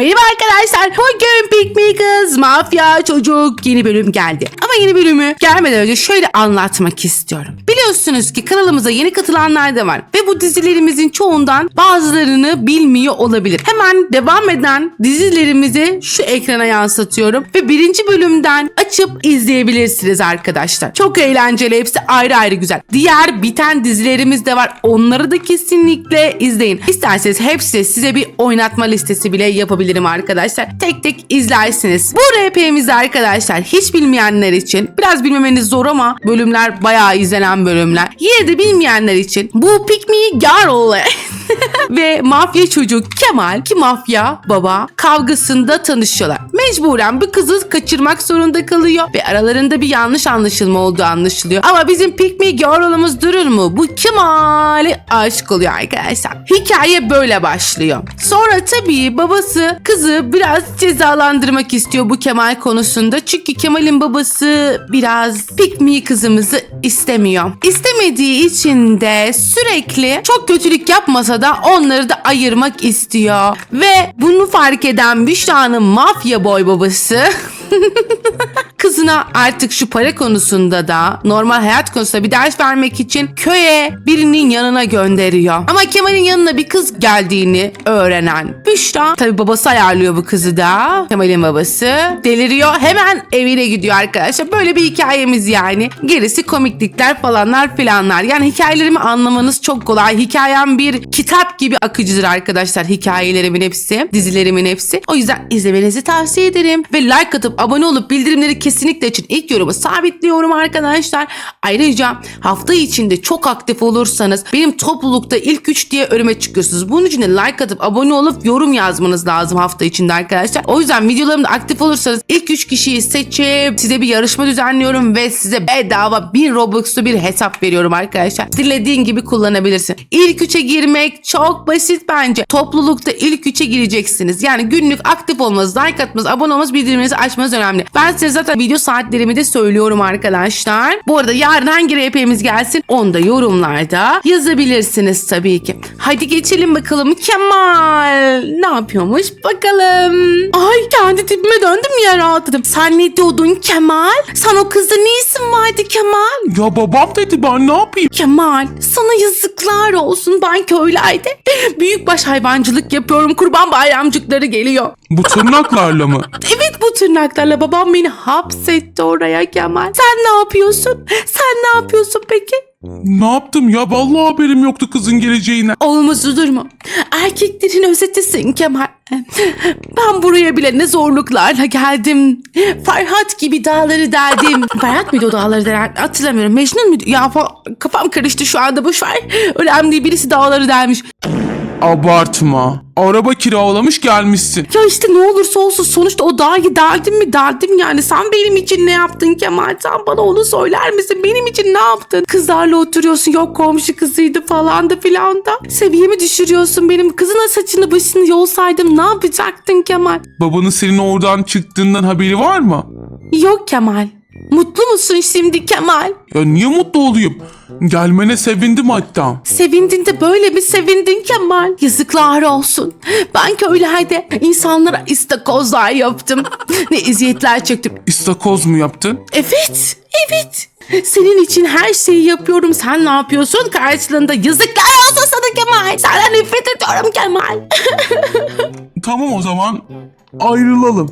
Merhaba arkadaşlar. Bugün Pick Me Kız Mafya Çocuk yeni bölüm geldi. Ama yeni bölümü gelmeden önce şöyle anlatmak istiyorum. Biliyorsunuz ki kanalımıza yeni katılanlar da var. Ve bu dizilerimizin çoğundan bazılarını bilmiyor olabilir. Hemen devam eden dizilerimizi şu ekrana yansıtıyorum. Ve birinci bölümden açıp izleyebilirsiniz arkadaşlar. Çok eğlenceli. Hepsi ayrı ayrı güzel. Diğer biten dizilerimiz de var. Onları da kesinlikle izleyin. İsterseniz hepsi size bir oynatma listesi bile yapabilirim arkadaşlar. Tek tek izlersiniz. Bu RP'mizde arkadaşlar hiç bilmeyenler için biraz bilmemeniz zor ama bölümler bayağı izlenen bölümler. Yine de bilmeyenler için bu Pick Me Girl ve mafya çocuk Kemal ki mafya baba kavgasında tanışıyorlar. Mecburen bu kızı kaçırmak zorunda kalıyor ve aralarında bir yanlış anlaşılma olduğu anlaşılıyor. Ama bizim Pick Me Girl'ımız durur mu? Bu Kemal'e aşık oluyor arkadaşlar. Hikaye böyle başlıyor. Sonra tabii babası kızı biraz cezalandırmak istiyor bu Kemal konusunda. Çünkü Kemal'in babası biraz Pick Me kızımızı istemiyor. İstemediği için de sürekli çok kötülük yapmasa da onları da ayırmak istiyor. Ve bunu fark eden Büşra'nın mafya boy babası kızına artık şu para konusunda da normal hayat konusunda bir ders vermek için köye birinin yanına gönderiyor. Ama Kemal'in yanına bir kız geldiğini öğrenen Büşra tabi babası ayarlıyor bu kızı da. Kemal'in babası deliriyor. Hemen evine gidiyor arkadaşlar. Böyle bir hikayemiz yani. Gerisi komiklikler falanlar filanlar. Yani hikayelerimi anlamanız çok kolay. Hikayem bir kitap gibi akıcıdır arkadaşlar hikayelerimin hepsi dizilerimin hepsi. O yüzden izlemenizi tavsiye ederim. Ve like atıp abone olup bildirimleri kesinlikle için ilk yorumu sabitliyorum arkadaşlar. Ayrıca hafta içinde çok aktif olursanız benim toplulukta ilk 3 diye önüme çıkıyorsunuz. Bunun için de like atıp abone olup yorum yazmanız lazım hafta içinde arkadaşlar. O yüzden videolarımda aktif olursanız ilk 3 kişiyi seçip size bir yarışma düzenliyorum ve size bedava 1000 Robux'lu bir hesap veriyorum arkadaşlar. Dilediğin gibi kullanabilirsin. İlk 3'e girmek çok basit bence. Toplulukta ilk 3'e gireceksiniz. Yani günlük aktif olmanız, like atmanız, abone olmanız, bildirimlerinizi açmanız önemli. Ben size zaten video saatlerimi de söylüyorum arkadaşlar. Bu arada yarın hangi RP'miz gelsin onu da yorumlarda yazabilirsiniz tabii ki. Hadi geçelim bakalım Kemal ne yapıyormuş bakalım. Ay kendi tipime döndüm ya rahatladım. Sen ne diyordun Kemal? Sen o kızda ne isim vardı Kemal? Ya babam dedi ben ne yapayım? Kemal sana yazıklar olsun ben köylerde büyükbaş hayvancılık yapıyorum kurban bayramcıkları geliyor. Bu tırnaklarla mı? Evet bu tırnaklarla babam beni hapsetti oraya Kemal. Sen ne yapıyorsun? Sen ne yapıyorsun peki? Ne yaptım ya? Vallahi haberim yoktu kızın geleceğine. Olmaz olur mu? Erkeklerin özetisin Kemal. Ben buraya bile ne zorluklarla geldim. Ferhat gibi dağları deldim. Ferhat mıydı o dağları delen? Hatırlamıyorum. Mecnun muydu? Ya fa- kafam karıştı şu anda boş ver. Önemli değil birisi dağları delmiş. Abartma. Araba kiralamış gelmişsin. Ya işte ne olursa olsun sonuçta o dağı deldim mi deldim yani. Sen benim için ne yaptın Kemal? Sen bana onu söyler misin? Benim için ne yaptın? Kızlarla oturuyorsun yok komşu kızıydı falan da filan da. Seviyemi düşürüyorsun benim. Kızına saçını başını yolsaydım ne yapacaktın Kemal? Babanın senin oradan çıktığından haberi var mı? Yok Kemal. Mutlu musun şimdi Kemal? Ya niye mutlu olayım? Gelmene sevindim hatta. Sevindin de böyle bir sevindin Kemal. Yazıklar olsun. Ben köylerde insanlara istakozlar yaptım. ne eziyetler çektim. İstakoz mu yaptın? Evet, evet. Senin için her şeyi yapıyorum. Sen ne yapıyorsun? Karşılığında yazıklar olsun sana Kemal. Senden nefret ediyorum Kemal. Tamam o zaman ayrılalım.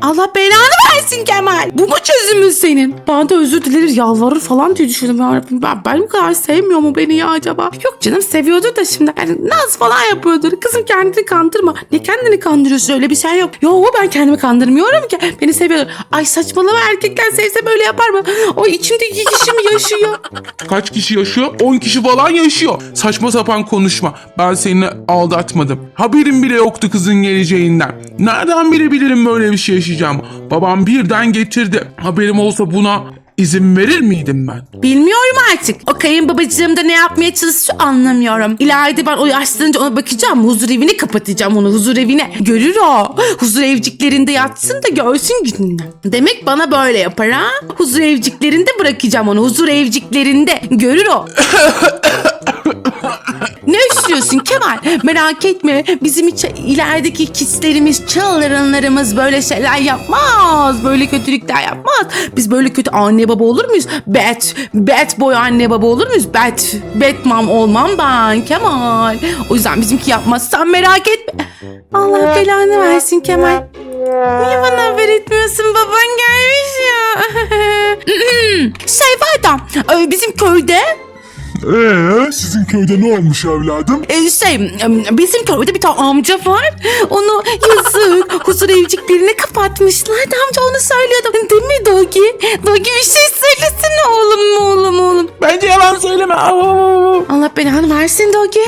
Allah belanı versin Kemal. Bu mu çözümün senin? Ben de özür dilerir yalvarır falan diye düşündüm. Ya Ben, ben bu kadar sevmiyor mu beni ya acaba? Yok canım seviyordur da şimdi. Yani naz falan yapıyordur. Kızım kendini kandırma. Ne kendini kandırıyorsun öyle bir şey yok. Yo ben kendimi kandırmıyorum ki. Beni seviyordur. Ay saçmalama erkekler sevse böyle yapar mı? O içimde iki kişi mi yaşıyor? Kaç kişi yaşıyor? 10 kişi falan yaşıyor. Saçma sapan konuşma. Ben seni aldatmadım. Haberim bile yoktu kızın geleceğinden. Nereden bilebilirim böyle bir şey yaşayacağım? Babam birden getirdi. Haberim olsa buna izin verir miydim ben? Bilmiyorum artık. O kayınbabacığım da ne yapmaya çalışıyor anlamıyorum. İleride ben o yaşlanınca ona bakacağım. Huzur evini kapatacağım onu huzur evine. Görür o. Huzur evciklerinde yatsın da görsün gününü. Demek bana böyle yapar ha? Huzur evciklerinde bırakacağım onu. Huzur evciklerinde. Görür o. Ne düşünüyorsun Kemal? Merak etme bizim hiç ilerideki kislerimiz, çılgınlarımız böyle şeyler yapmaz. Böyle kötülükler yapmaz. Biz böyle kötü anne baba olur muyuz? Bad, bad boy anne baba olur muyuz? Bad mom olmam ben Kemal. O yüzden bizimki yapmaz. Sen merak etme. Allah belanı versin Kemal. Niye bana haber etmiyorsun? Baban gelmiş ya. şey var e, bizim köyde Ee, sizin köyde ne olmuş evladım? e, şey bizim köyde bir tane amca var. Onu yazık huzur evciklerine kapatmışlar. Amca onu söylüyordu. Değil mi Dogi? Dogi bir şey söylesene oğlum oğlum oğlum. Bence yalan söyleme. Allah belanı versin Dogi.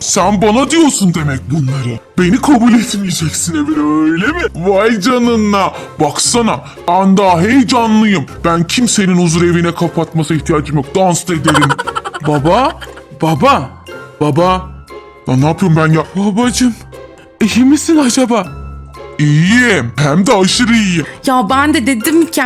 Sen bana diyorsun demek bunları. Beni kabul etmeyeceksin evine öyle mi? Vay canına. Baksana daha heyecanlıyım. Ben kimsenin huzur evine kapatması ihtiyacım yok. Dans da ederim. Baba, baba, baba. ya ne yapıyorum ben ya? Babacım, iyi misin acaba? İyiyim. Hem de aşırı iyiyim. Ya ben de dedim ki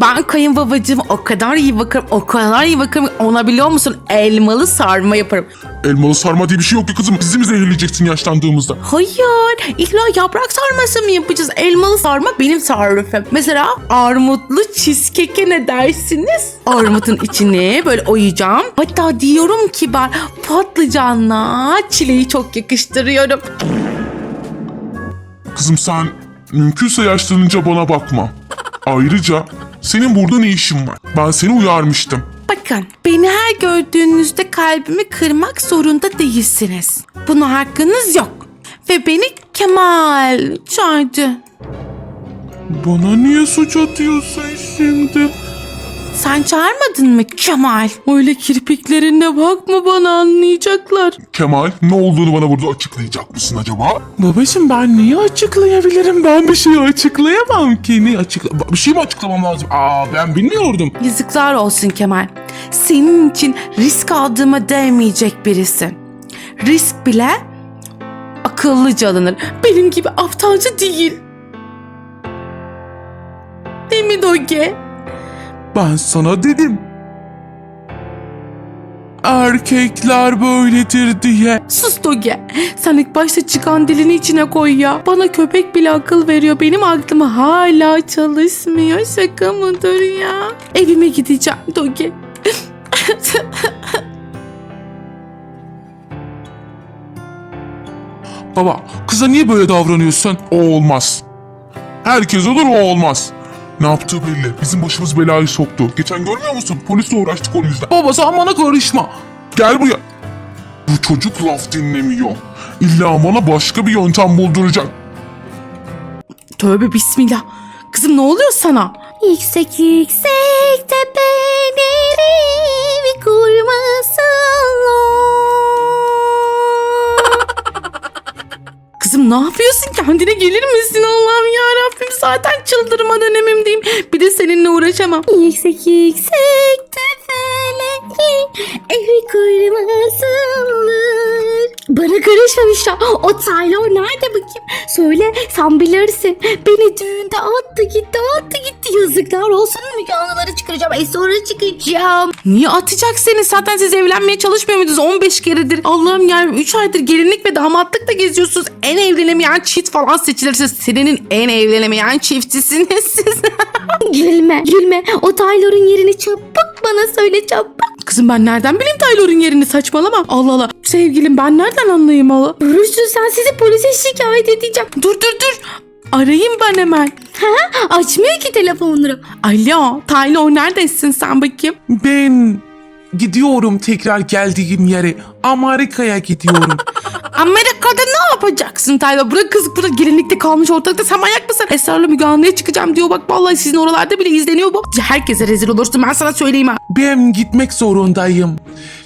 ben kayınbabacığıma o kadar iyi bakarım o kadar iyi bakarım ona biliyor musun elmalı sarma yaparım. Elmalı sarma diye bir şey yok ki kızım. Bizi mi zehirleyeceksin yaşlandığımızda? Hayır illa yaprak sarması mı yapacağız? Elmalı sarma benim tarifim. Mesela armutlu cheesecake'e ne dersiniz? Armutun içine böyle oyacağım. Hatta diyorum ki ben patlıcanla çileği çok yakıştırıyorum. Kızım sen mümkünse yaşlanınca bana bakma. Ayrıca senin burada ne işin var? Ben seni uyarmıştım. Bakın beni her gördüğünüzde kalbimi kırmak zorunda değilsiniz. Buna hakkınız yok. Ve beni Kemal çağırdı. Bana niye suç atıyorsun şimdi? Sen çağırmadın mı Kemal? Öyle kirpiklerinle bakma bana anlayacaklar. Kemal ne olduğunu bana burada açıklayacak mısın acaba? Babacım ben niye açıklayabilirim? Ben bir şey açıklayamam ki. Ne açıkla bir şey mi açıklamam lazım? Aa ben bilmiyordum. Yazıklar olsun Kemal. Senin için risk aldığıma değmeyecek birisin. Risk bile akıllıca alınır. Benim gibi aptalca değil. Değil mi Doge? Ben sana dedim. Erkekler böyledir diye. Sus Doge. Sen ilk başta çıkan dilini içine koy ya. Bana köpek bile akıl veriyor. Benim aklım hala çalışmıyor. Şaka mıdır ya? Evime gideceğim Doge. Baba kıza niye böyle davranıyorsun? O olmaz. Herkes olur o olmaz. Ne yaptığı belli. Bizim başımız belayı soktu. Geçen görmüyor musun? Polisle uğraştık o yüzden. Baba sen bana karışma. Gel buraya. Bu çocuk laf dinlemiyor. İlla bana başka bir yöntem bulduracak. Tövbe bismillah. Kızım ne oluyor sana? Yüksek yüksek tepeleri kurmasınlar. Kızım ne yapıyorsun? Kendine gelir misin Allah'ım ya Rabbim? Zaten çıldırma dönemimdeyim. Bir de seninle uğraşamam. Yüksek yüksek tepeleri evi kurmasınlar. Bana karışmamış ya. O Taylor nerede bakayım? Söyle sen bilirsin. Beni düğünde attı gitti attı gitti. Yazıklar olsun Müge Anlıları çıkaracağım. E sonra çıkacağım. Niye atacak seni? Zaten siz evlenmeye çalışmıyor muydunuz? 15 keredir. Allah'ım yani 3 aydır gelinlik ve damatlık da geziyorsunuz. En evlenemeyen çift falan seçilirse senenin en evlenemeyen çiftisiniz siz. Gülme, gülme. O Taylor'un yerini çabuk bana söyle çabuk. Kızım ben nereden bileyim Taylor'un yerini saçmalama. Allah Allah. Sevgilim ben nereden anlayayım Allah? Rüştü sen sizi polise şikayet edeceğim. Dur dur dur. Arayayım ben hemen. Açmıyor ki telefonunu. Alo Taylor neredesin sen bakayım? Ben gidiyorum tekrar geldiğim yere. Amerika'ya gidiyorum. Amerika'da ne yapacaksın Taylor? Bırak kız burada gelinlikte kalmış ortalıkta. Sen manyak mısın? Esrarla Müge Anlı'ya çıkacağım diyor. Bak vallahi sizin oralarda bile izleniyor bu. Herkese rezil olursun ben sana söyleyeyim ha. ben gitmek zorundayım.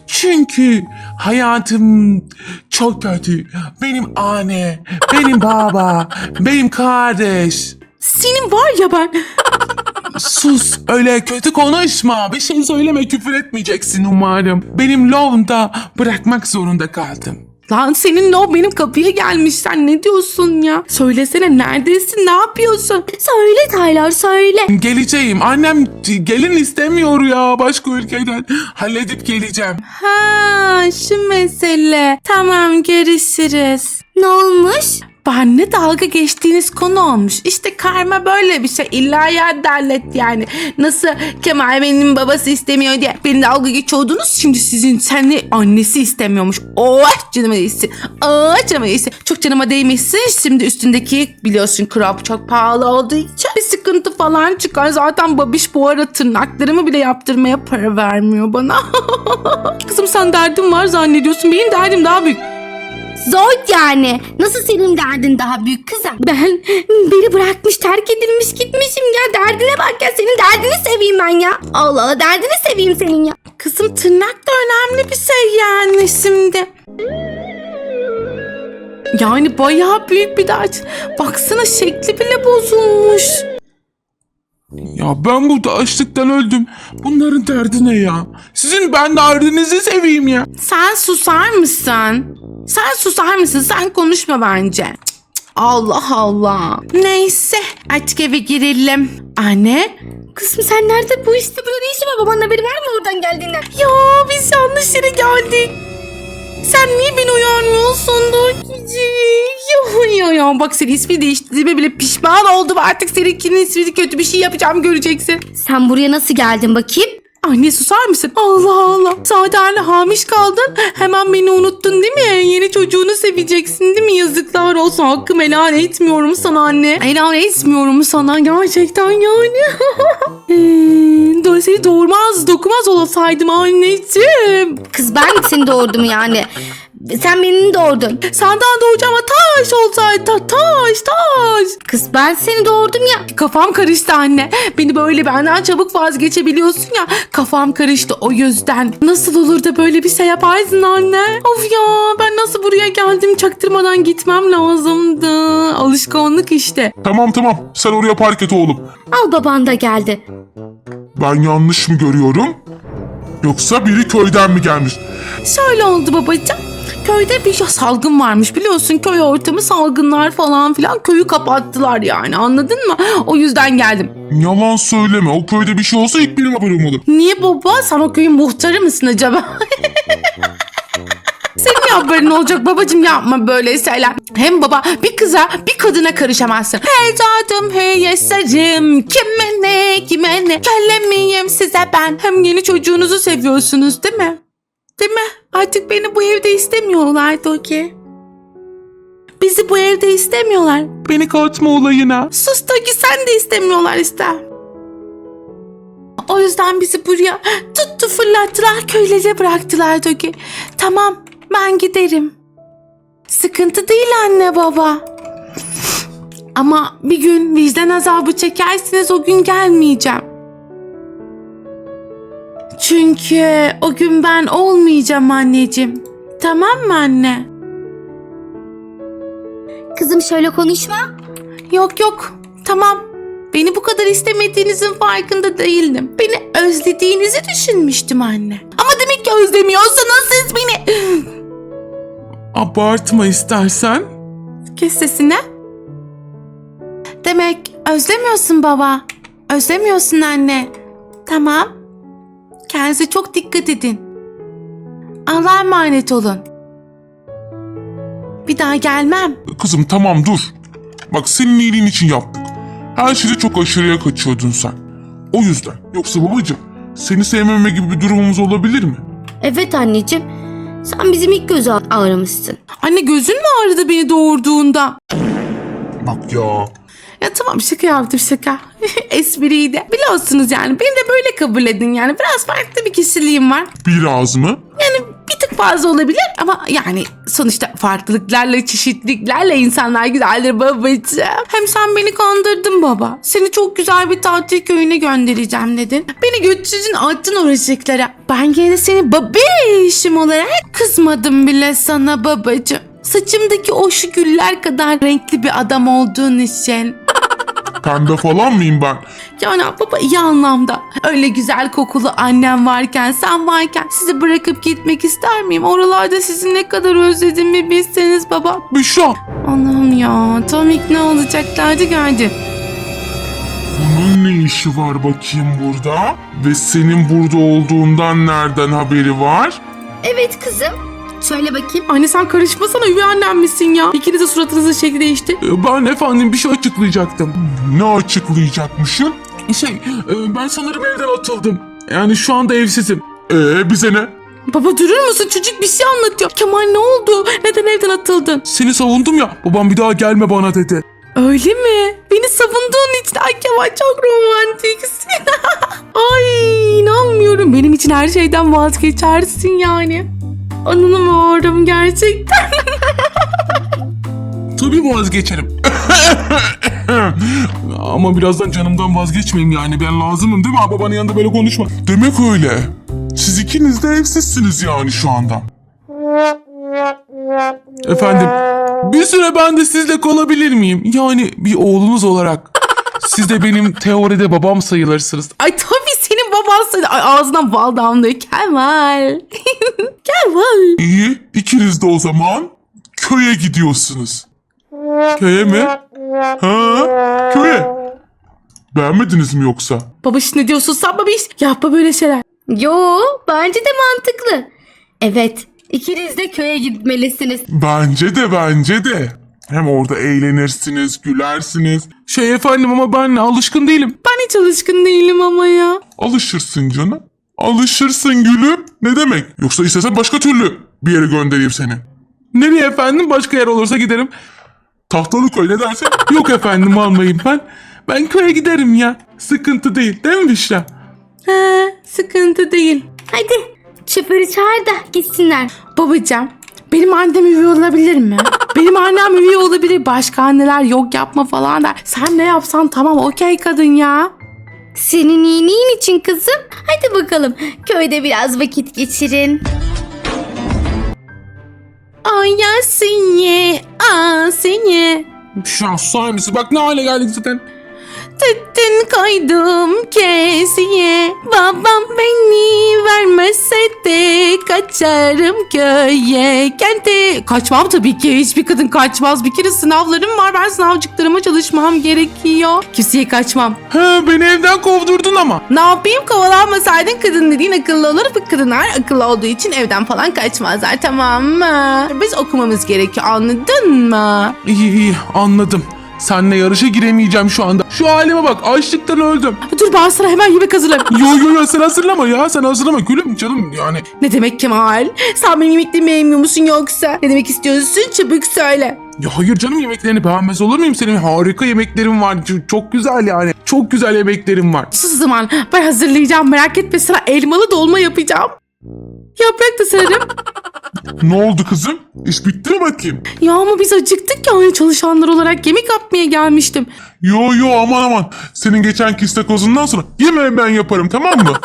Çünkü hayatım çok kötü. Benim anne, benim baba, benim kardeş. Senin var ya ben. Sus öyle kötü konuşma. Bir şey söyleme küfür etmeyeceksin umarım. Benim Londra bırakmak zorunda kaldım. Lan seninle o benim kapıya gelmiş. Sen ne diyorsun ya? Söylesene neredesin? Ne yapıyorsun? Söyle Tyler söyle. Geleceğim. Annem gelin istemiyor ya başka ülkeden. Halledip geleceğim. Ha şu mesele. Tamam görüşürüz. Ne olmuş? Benle dalga geçtiğiniz konu olmuş. İşte karma böyle bir şey. İlla ya derlet yani. Nasıl Kemal benim babası istemiyor diye beni dalga geçiyordunuz. Şimdi sizin senle annesi istemiyormuş. Oh canıma değsin. Oh canıma değsin. Çok canıma değmişsin. Şimdi üstündeki biliyorsun crop çok pahalı olduğu için bir sıkıntı falan çıkar. Zaten babiş bu ara tırnaklarımı bile yaptırmaya para vermiyor bana. Kızım sen derdin var zannediyorsun. Benim derdim daha büyük. Zor yani. Nasıl senin derdin daha büyük kızım? Ben beni bırakmış terk edilmiş gitmişim ya. Derdine bak ya senin derdini seveyim ben ya. Allah Allah derdini seveyim senin ya. Kızım tırnak da önemli bir şey yani şimdi. Yani bayağı büyük bir dert. Baksana şekli bile bozulmuş. Ya ben burada açlıktan öldüm. Bunların derdi ne ya? Sizin ben derdinizi seveyim ya. Sen susar mısın? Sen susar mısın? Sen konuşma bence. Allah Allah. Neyse artık eve girelim. Anne? Kızım sen nerede bu işte böyle işi var? Babanın haberi var mı oradan geldiğinden? Ya biz yanlış yere geldik. Sen niye beni uyarmıyorsun Dokici? Ya, ya, ya bak senin ismi değiştirdiğime bile pişman oldum. Artık seninkinin ismini kötü bir şey yapacağım göreceksin. Sen buraya nasıl geldin bakayım? Anne susar mısın? Allah Allah. Zaten hamiş kaldın. Hemen beni unuttun değil mi? Yeni çocuğunu seveceksin değil mi? Yazıklar olsun. Hakkımı helal etmiyorum sana anne. Helal etmiyorum sana gerçekten yani. Hmm, do- seni doğurmaz dokumaz olasaydım anneciğim. Kız ben seni doğurdum yani. Sen beni doğurdun. Senden doğacağım ama taş olsaydı ta- taş taş. Kız ben seni doğurdum ya. Kafam karıştı anne. Beni böyle benden çabuk vazgeçebiliyorsun ya. Kafam karıştı o yüzden. Nasıl olur da böyle bir şey yaparsın anne? Of ya ben nasıl buraya geldim çaktırmadan gitmem lazımdı. Alışkanlık işte. Tamam tamam sen oraya park et oğlum. Al baban da geldi. Ben yanlış mı görüyorum? Yoksa biri köyden mi gelmiş? Şöyle oldu babacığım. Köyde bir salgın varmış biliyorsun köy ortamı salgınlar falan filan köyü kapattılar yani anladın mı? O yüzden geldim. Yalan söyleme o köyde bir şey olsa ilk benim haberim olur. Niye baba? Sen o köyün muhtarı mısın acaba? Senin haberin olacak babacım yapma böyle şeyler. Hem baba bir kıza bir kadına karışamazsın. Hey tadım hey yeserim kime ne kime ne kellemeyim size ben. Hem yeni çocuğunuzu seviyorsunuz değil mi? Değil mi? Artık beni bu evde istemiyorlar Doki. Bizi bu evde istemiyorlar. Beni katma olayına. Sus Toki sen de istemiyorlar işte. O yüzden bizi buraya tuttu fırlattılar köylere bıraktılar Toki. Tamam ben giderim. Sıkıntı değil anne baba. Ama bir gün vicdan azabı çekersiniz o gün gelmeyeceğim. Çünkü o gün ben olmayacağım anneciğim. Tamam mı anne? Kızım şöyle konuşma. Yok yok. Tamam. Beni bu kadar istemediğinizin farkında değildim. Beni özlediğinizi düşünmüştüm anne. Ama demek ki özlemiyorsanız siz beni... Abartma istersen. Kes sesini. Demek özlemiyorsun baba. Özlemiyorsun anne. Tamam. Kendinize çok dikkat edin. Allah'a emanet olun. Bir daha gelmem. Kızım tamam dur. Bak senin iyiliğin için yaptık. Her şeyde çok aşırıya kaçıyordun sen. O yüzden. Yoksa babacığım seni sevmeme gibi bir durumumuz olabilir mi? Evet anneciğim. Sen bizim ilk göz ağrımızsın. Anne gözün mü ağrıdı beni doğurduğunda? Bak ya. Ya tamam şaka yaptım şaka. Espriydi. Biliyorsunuz yani beni de böyle kabul edin yani. Biraz farklı bir kişiliğim var. Biraz mı? Yani bir tık fazla olabilir ama yani sonuçta farklılıklarla, çeşitliliklerle insanlar güzeldir babacığım. Hem sen beni kandırdın baba. Seni çok güzel bir tatil köyüne göndereceğim dedin. Beni götürdün attın oracıklara. Ben yine de seni babişim olarak kızmadım bile sana babacığım. Saçımdaki o şu güller kadar renkli bir adam olduğun için. Pembe falan mıyım ben? Yani baba iyi anlamda. Öyle güzel kokulu annem varken, sen varken sizi bırakıp gitmek ister miyim? Oralarda sizi ne kadar özlediğimi bilseniz baba. Büşra. Allah'ım ya tam ikna olacaklardı geldi. Bunun ne işi var bakayım burada? Ve senin burada olduğundan nereden haberi var? Evet kızım. Söyle bakayım. Anne sen karışmasana üvey annem misin ya? İkiniz de suratınızın şekli değişti. e, Ben efendim bir şey açıklayacaktım. Ne açıklayacakmışsın? Şey e, ben sanırım evden atıldım. Yani şu anda evsizim. Ee bize ne? Baba durur musun? Çocuk bir şey anlatıyor. Kemal ne oldu? Neden evden atıldın? Seni savundum ya babam bir daha gelme bana dedi. Öyle mi? Beni savunduğun için ay Kemal çok romantiksin. ay inanmıyorum. Benim için her şeyden vazgeçersin yani. Anlamıyorum gerçekten. Tabii vazgeçerim. Ama birazdan canımdan vazgeçmeyeyim yani ben lazımım değil mi? Babanın yanında böyle konuşma. Demek öyle. Siz ikiniz de evsizsiniz yani şu anda. Efendim bir süre ben de sizle kalabilir miyim? Yani bir oğlunuz olarak. Siz de benim teoride babam sayılırsınız. Ay Ay ağzından bal damlıyor. Kemal. Kemal. İyi, ikiniz de o zaman köye gidiyorsunuz. Köye mi? Ha? Köye. Beğenmediniz mi yoksa? Baba şimdi ne diyorsun sen baba iş? Yapma böyle şeyler. Yo bence de mantıklı. Evet ikiniz de köye gitmelisiniz. Bence de bence de. Hem orada eğlenirsiniz, gülersiniz. Şey efendim ama ben alışkın değilim. Ben hiç alışkın değilim ama ya. Alışırsın canım. Alışırsın gülüm. Ne demek? Yoksa istesen başka türlü bir yere göndereyim seni. Nereye efendim? Başka yer olursa giderim. Tahtalıköy ne dersin? Yok efendim almayayım ben. Ben köye giderim ya. Sıkıntı değil değil mi Büşra? He, sıkıntı değil. Hadi şoförü çağır da gitsinler. Babacığım benim annem üvey olabilir mi? benim annem üvey olabilir. Başka anneler yok yapma falan der. Sen ne yapsan tamam okey kadın ya. Senin iyiliğin için kızım. Hadi bakalım köyde biraz vakit geçirin. Ay ya seni. Aa. Büşra susar mısın? Bak ne hale geldik zaten. Tüttün koydum kesiye Babam beni vermezse de Kaçarım köye Kente Kaçmam tabii ki hiçbir kadın kaçmaz Bir kere sınavlarım var ben sınavcıklarıma çalışmam gerekiyor Kimseye kaçmam He beni evden kovdurdun ama. Ne yapayım kovalanmasaydın kadın dediğin akıllı olur Bu kadınlar akıllı olduğu için evden falan kaçmazlar tamam mı? Biz okumamız gerekiyor anladın mı? İyi iyi anladım. Seninle yarışa giremeyeceğim şu anda. Şu halime bak açlıktan öldüm. Dur ben sana hemen yemek hazırlayayım Yo yo yo sen hazırlama ya sen hazırlama gülüm canım yani. Ne demek Kemal? Sen benim yemeklerimi beğenmiyor musun yoksa? Ne demek istiyorsun? Çabuk söyle. Ya hayır canım yemeklerini beğenmez olur muyum? Senin harika yemeklerin var. Çok güzel yani. Çok güzel yemeklerin var. Sus o zaman ben hazırlayacağım merak etme sana elmalı dolma yapacağım. Yaprak da sararım. Ne oldu kızım? İş bitti mi bakayım? ya ama biz acıktık ya hani çalışanlar olarak yemek yapmaya gelmiştim. Yo yo aman aman. Senin geçen istakozundan sonra yemeği ben yaparım tamam mı?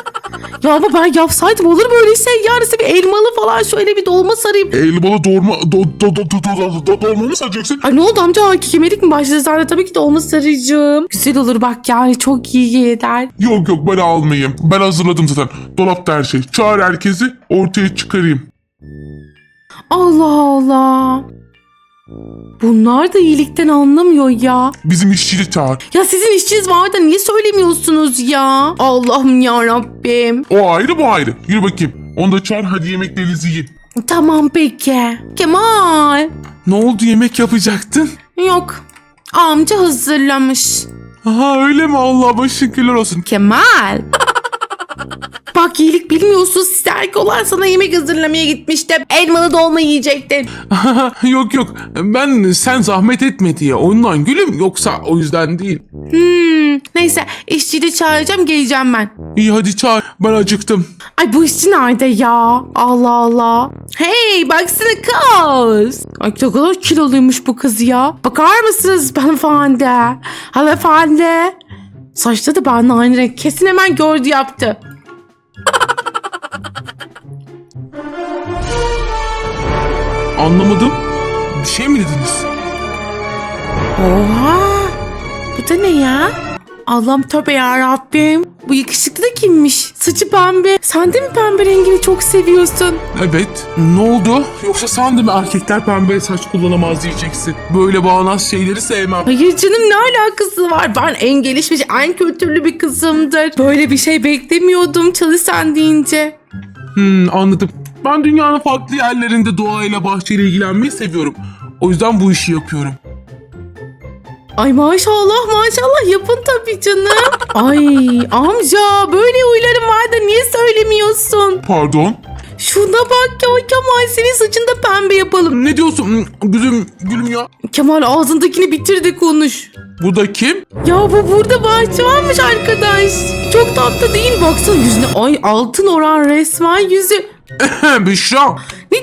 Ya ama ben yapsaydım olur mu öyle şey? Yarısı bir elmalı falan şöyle bir dolma sarayım. Elmalı doğurma, do, do, do, do, do, do, dolma mı saracaksın? Ay ne oldu amca? Kekemelik mi başladı? De tabii ki dolma saracağım. Güzel olur bak yani çok iyi gider. Yok yok ben almayayım. Ben hazırladım zaten. Dolapta her şey. Çağır herkesi ortaya çıkarayım. Allah Allah. Bunlar da iyilikten anlamıyor ya. Bizim işçiyi çağır. Ya sizin işiniz var da niye söylemiyorsunuz ya? Allah'ım ya Rabbim. O ayrı bu ayrı. Yürü bakayım. Onu da çağır hadi yemeklerinizi yiyin. Tamam peki. Kemal. Ne oldu yemek yapacaktın? Yok. Amca hazırlamış. Aha öyle mi Allah'a şükürler olsun. Kemal. Bak iyilik bilmiyorsun. Siz erkek olan sana yemek hazırlamaya gitmiştim. Elmalı dolma yiyecektin. yok yok ben sen zahmet etme diye ondan gülüm yoksa o yüzden değil. Hmm, neyse işçiyi de çağıracağım geleceğim ben. İyi hadi çağır ben acıktım. Ay bu işçi nerede ya? Allah Allah. Hey baksana kız. Ay ne kadar kiloluymuş bu kız ya. Bakar mısınız hanımefendi? Hanımefendi. Saçları da benimle aynı renk. Kesin hemen gördü yaptı. Anlamadım. Bir şey mi dediniz? Oha. Bu da ne ya? Allah'ım tövbe yarabbim. Bu yakışıklı da kimmiş? Saçı pembe. Sen de mi pembe rengini çok seviyorsun? Evet. Ne oldu? Yoksa sen de mi erkekler pembe saç kullanamaz diyeceksin? Böyle bağnaz şeyleri sevmem. Hayır canım ne alakası var? Ben en gelişmiş, en kültürlü bir kızımdır. Böyle bir şey beklemiyordum çalışan deyince. Hmm, anladım. Ben dünyanın farklı yerlerinde doğayla bahçeyle ilgilenmeyi seviyorum. O yüzden bu işi yapıyorum. Ay maşallah maşallah yapın tabii canım. Ay amca böyle huylarım var da niye söylemiyorsun? Pardon. Şuna bak ya Kemal senin saçını da pembe yapalım. Ne diyorsun? Hmm, Gülüm, gülüm ya. Kemal ağzındakini bitir de konuş. Bu da kim? Ya bu burada bahçıvanmış arkadaş. Çok tatlı değil baksana yüzüne. Ay altın oran resmen yüzü. Büşra.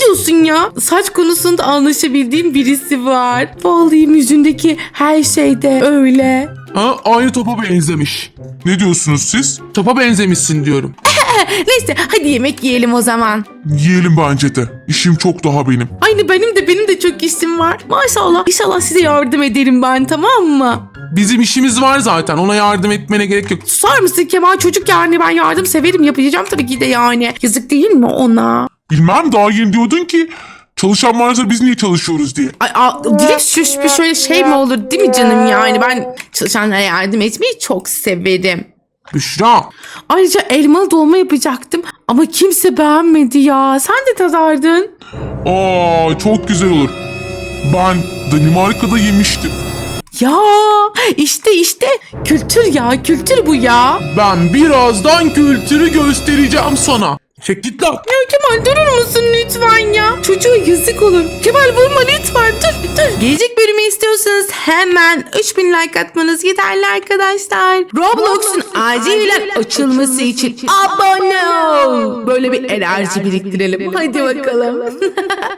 Diyorsun ya? Saç konusunda anlaşabildiğim birisi var. Vallahi yüzündeki her şeyde öyle. Ha, aynı topa benzemiş. Ne diyorsunuz siz? Topa benzemişsin diyorum. Neyse hadi yemek yiyelim o zaman. Yiyelim bence de. İşim çok daha benim. Aynı benim de benim de çok işim var. Maşallah inşallah size yardım ederim ben tamam mı? Bizim işimiz var zaten. Ona yardım etmene gerek yok. Susar mısın Kemal çocuk yani ben yardım severim yapacağım tabii ki de yani. Yazık değil mi ona? Bilmem daha yeni diyordun ki çalışan varsa biz niye çalışıyoruz diye. Ay, a, dilip şuş bir şöyle şey mi olur değil mi canım yani ben çalışanlara yardım etmeyi çok severim. Büşra. Ayrıca elmalı dolma yapacaktım ama kimse beğenmedi ya. Sen de tadardın. Aa çok güzel olur. Ben Danimarka'da yemiştim. Ya işte işte kültür ya kültür bu ya. Ben birazdan kültürü göstereceğim sana. Çek git lan. Ya Kemal durur musun lütfen ya? Çocuğa yazık olur. Kemal vurma lütfen dur dur. Gelecek bölümü istiyorsanız hemen 3000 like atmanız yeterli arkadaşlar. Roblox'un acilen açılması için abone ol. Böyle bir enerji biriktirelim. Hadi bakalım.